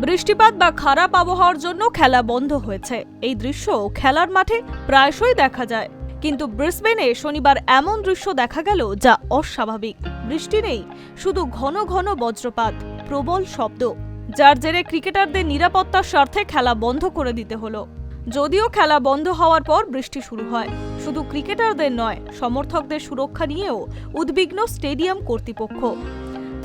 বৃষ্টিপাত বা খারাপ আবহাওয়ার জন্য খেলা বন্ধ হয়েছে। এই দৃশ্য খেলার মাঠে প্রায়শই দেখা যায়। কিন্তু ব্রিসবেনে শনিবার এমন দৃশ্য দেখা গেল যা অস্বাভাবিক। বৃষ্টি নেই, শুধু ঘন ঘন বজ্রপাত, প্রবল শব্দ, যার জেরে ক্রিকেটারদের নিরাপত্তার স্বার্থে খেলা বন্ধ করে দিতে হলো। যদিও খেলা বন্ধ হওয়ার পর বৃষ্টি শুরু হয়, শুধু ক্রিকেটারদের নয়, সমর্থকদের সুরক্ষা নিয়েও উদ্বিগ্ন স্টেডিয়াম কর্তৃপক্ষ।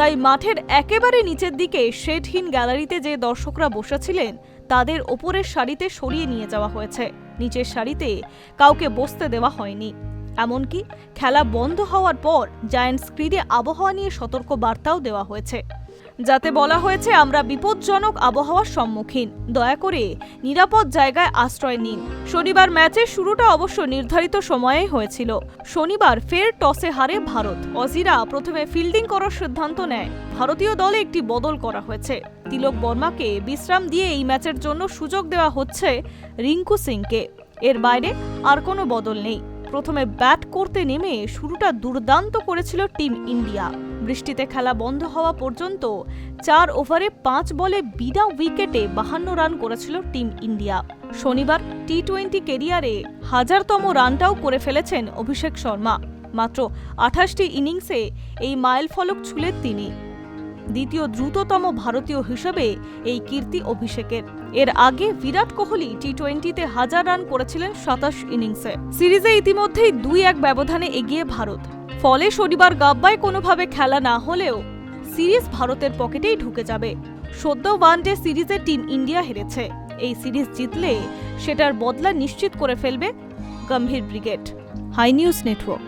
তাই মাঠের একেবারে নিচের দিকে শেডহীন গ্যালারিতে যে দর্শকরা বসেছিলেন, তাদের ওপরের সারিতে সরিয়ে নিয়ে যাওয়া হয়েছে। নিচের সারিতে কাউকে বসতে দেওয়া হয়নি। এমনকি খেলা বন্ধ হওয়ার পর জায়ান্ট স্ক্রিনে আবহাওয়া নিয়ে সতর্ক বার্তাও দেওয়া হয়েছে। যাতে বলা হয়েছে, আমরা বিপজ্জনক আবহাওয়ার সম্মুখীন। দয়া করে নিরাপদ জায়গায় আশ্রয় নিন। শনিবার ম্যাচের শুরুটা অবশ্য নির্ধারিত সময়েই হয়েছিল। শনিবার ফের টসে হারে ভারত। অজিরা প্রথমে ফিল্ডিং করার সিদ্ধান্ত নেয়। ভারতীয় দলে একটি বদল করা হয়েছে। তিলক বর্মাকে বিশ্রাম দিয়ে এই ম্যাচের জন্য সুযোগ দেওয়া হচ্ছে রিঙ্কু সিংকে। এর বাইরে আর কোনো বদল নেই। প্রথমে ব্যাট করতে নেমে শুরুটা দুর্দান্ত করেছিল টিম ইন্ডিয়া। বৃষ্টিতে খেলা বন্ধ হওয়া পর্যন্ত চার ওভারে পাঁচ বলে বিনা উইকেটে বাহান্ন রান করেছিল টিম ইন্ডিয়া। শনিবার টি টোয়েন্টি কেরিয়ারে হাজারতম রানটাও করে ফেলেছেন অভিষেক শর্মা। মাত্র আঠাশটি ইনিংসে এই মাইল ফলক ছুলেন তিনি। দ্বিতীয় দ্রুততম ভারতীয় হিসেবে এই কীর্তি অভিষেকের। এর আগে বিরাট কোহলি টি টোয়েন্টিতে হাজার রান করেছিলেন সাতাশ ইনিংসে। সিরিজে ইতিমধ্যেই দুই এক ব্যবধানে এগিয়ে ভারত। ফলে শনিবার গাব্বায় কোনোভাবে খেলা না হলেও সিরিজ ভারতের পকেটেই ঢুকে যাবে। সদ্য ওয়ানডে সিরিজে টিম ইন্ডিয়া হেরেছে। এই সিরিজ জিতলে সেটার বদলা নিশ্চিত করে ফেলবে Gambhir brigade. Hi news network.